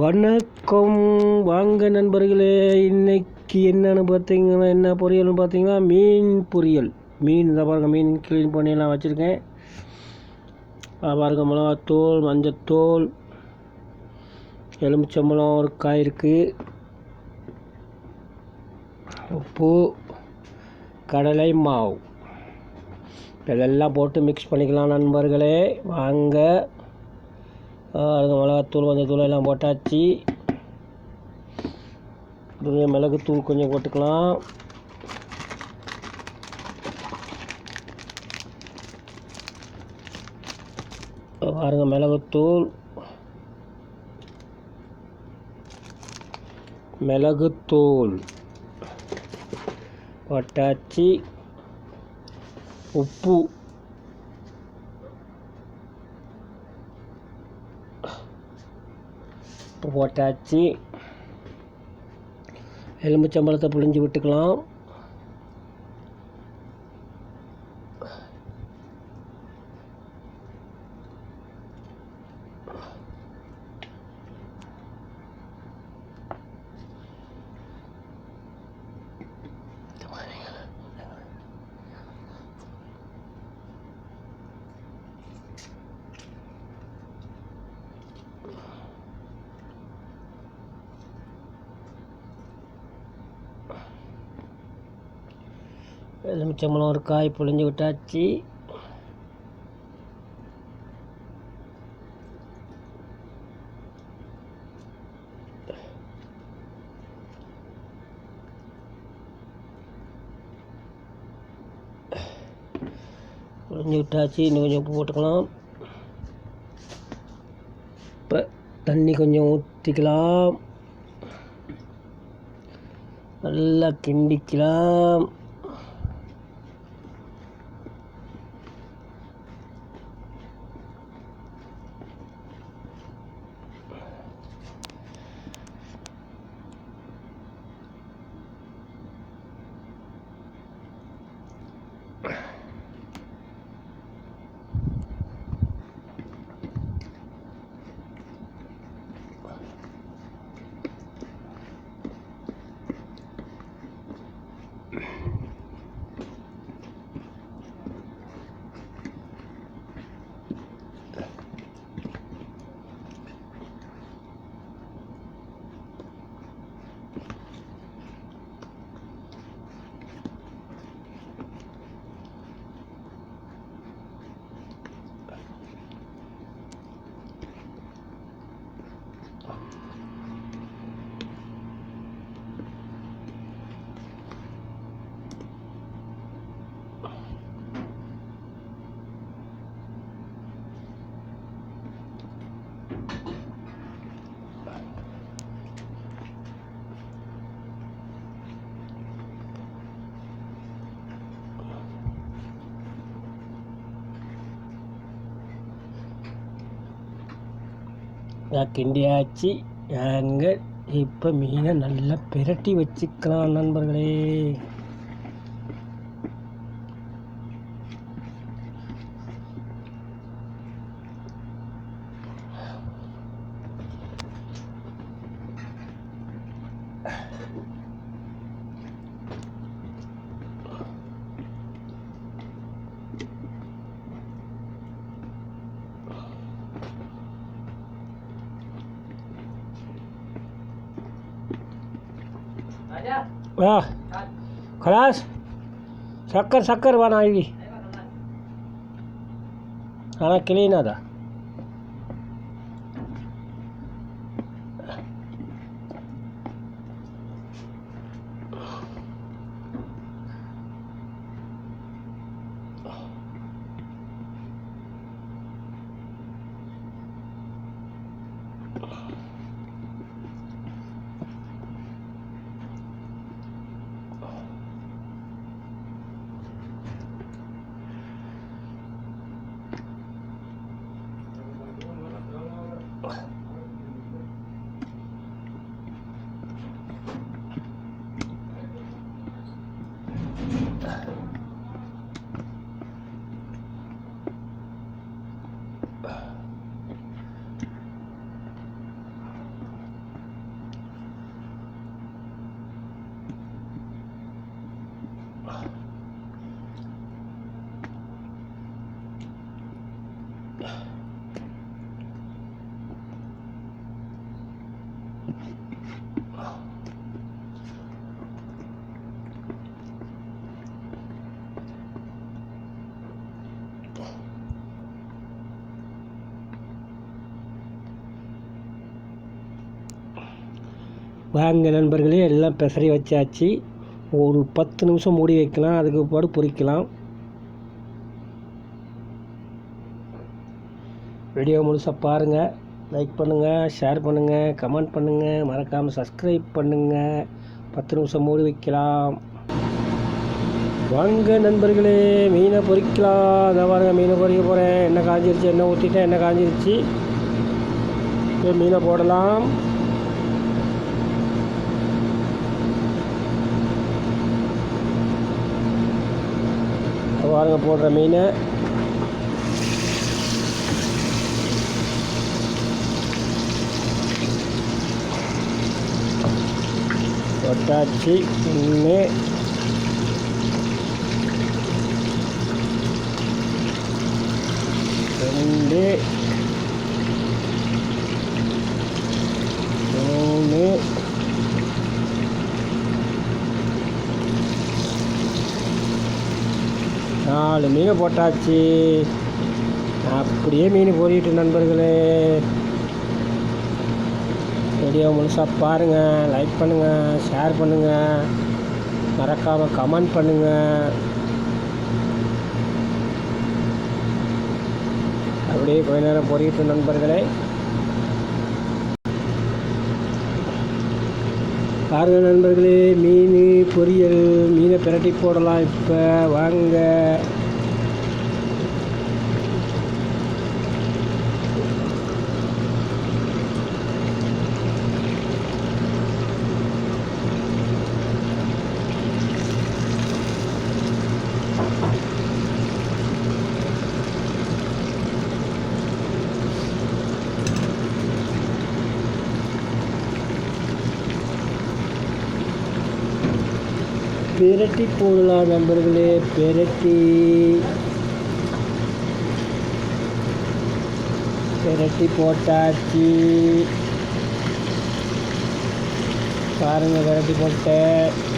வணக்கம். வாங்க நண்பர்களே இன்னைக்கு என்னன்னு பார்த்தீங்கன்னா என்ன பொரியல்னு பார்த்தீங்கன்னா மீன் பொரியல். மீன் இந்த பாருங்கள் மீன் க்ளீன் பண்ணியெல்லாம் வச்சுருக்கேன். பாருங்க மிளகாத்தூள் மஞ்சத்தூள் எலுமிச்சம்பழம் ஒரு காய் இருக்குது உப்பு கடலை மாவு. இதெல்லாம் போட்டு மிக்ஸ் பண்ணிக்கலாம் நண்பர்களே. வாங்க. அதுக்கு மிளகாத்தூள் மஞ்சத்தூள் எல்லாம் போட்டாச்சு. அதுவே மிளகுத்தூள் கொஞ்சம் போட்டுக்கலாம். பாருங்கள் மிளகுத்தூள் மிளகுத்தூள் போட்டாச்சு. உப்பு போட்டாச்சு. எலுமிச்சம்பழத்தை புழிஞ்சு விட்டுக்கலாம். எலுமிச்சம்பழம் ஒரு காய் புழிஞ்சு விட்டாச்சு. புழிஞ்சு விட்டாச்சு. இன்னும் கொஞ்சம் உப்பு போட்டுக்கலாம். இப்போ தண்ணி கொஞ்சம் ஊற்றிக்கலாம் நல்லா கிண்டிக்கலாம். கிண்டியாச்சு நாங்கள் இப்போ மீனை நல்லா பிரட்டி வச்சுக்கலாம் நண்பர்களே. हाँ खलास शक्कर शक्कर बनाएगी खाना क्लीन था Oh. வாங்க நண்பர்களே எல்லாம் பெசரி வச்சாச்சு. ஒரு பத்து நிமிஷம் மூடி வைக்கலாம் அதுக்கு பாடு பொறிக்கலாம். வீடியோ முழுசாக பாருங்கள் லைக் பண்ணுங்கள் ஷேர் பண்ணுங்கள் கமெண்ட் பண்ணுங்கள் மறக்காமல் சப்ஸ்கிரைப் பண்ணுங்கள் பத்து நிமிஷம் மூடி வைக்கலாம். வாங்க நண்பர்களே மீனை பொறிக்கலாம். அதை பாருங்கள் மீனை பொறிக்க போகிறேன் என்ன காஞ்சிருச்சு என்ன ஊற்றிட்டேன் என்ன காஞ்சிருச்சு. மீனை போடலாம். பாருங்க போடுற மீன். ஒட்டாச்சி ஒன்று ரெண்டு. நாலு மீன் போட்டாச்சு. அப்படியே மீன் பொறிட்டு நண்பர்களே. வீடியோ முழுசாக பாருங்கள் லைக் பண்ணுங்கள் ஷேர் பண்ணுங்கள் மறக்காமல் கமெண்ட் பண்ணுங்கள் அப்படியே கொஞ்ச நேரம் பொறியிட்டு நண்பர்களே. பாருங்க நண்பர்களே மீன் பொரியல் மீனை பிரட்டி போடலாம் இப்போ. வாங்க. பிரட்டி போடலாம் நண்பர்களே பிரட்டி. பிரட்டி போட்டாச்சு. பாருங்க விரட்டி போட்டேன்.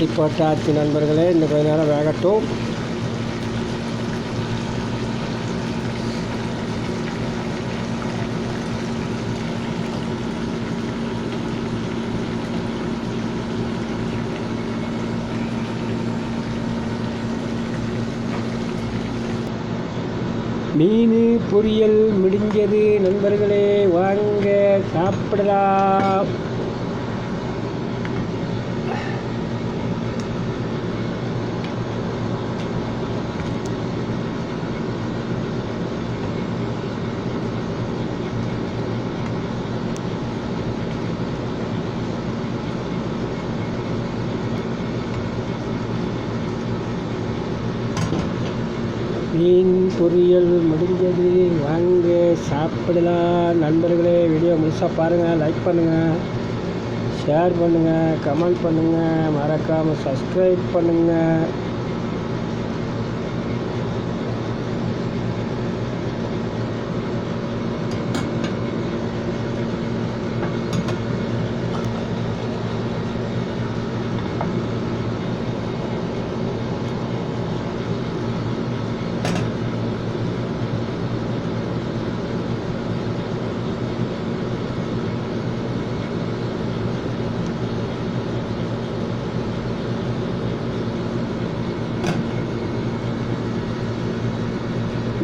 விரட்டி போட்டாச்சு நண்பர்களே இன்னும் கொஞ்ச நேரம் வேகட்டும். மீன் பொரியல் முடிஞ்சது நண்பர்களே வாங்க சாப்பிடலாம். மீன் பொரியல் முடிஞ்சது. வாங்க சாப்பிடலாம் நண்பர்களே வீடியோ முழுசாக பாருங்கள் லைக் பண்ணுங்கள் ஷேர் பண்ணுங்கள் கமெண்ட் பண்ணுங்கள் மறக்காமல் சப்ஸ்கிரைப் பண்ணுங்கள்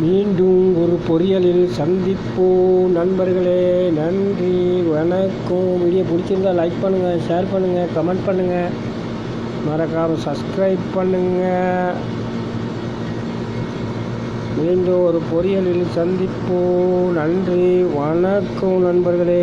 மீண்டும் ஒரு பொரியலில் சந்திப்போம் நண்பர்களே. நன்றி. வணக்கம். வீடியோ பிடிச்சிருந்தா லைக் பண்ணுங்கள் ஷேர் பண்ணுங்கள் கமெண்ட் பண்ணுங்கள் மறக்காமல் சப்ஸ்கிரைப் பண்ணுங்கள் மீண்டும் ஒரு பொரியலில் சந்திப்போம். நன்றி. வணக்கம் நண்பர்களே.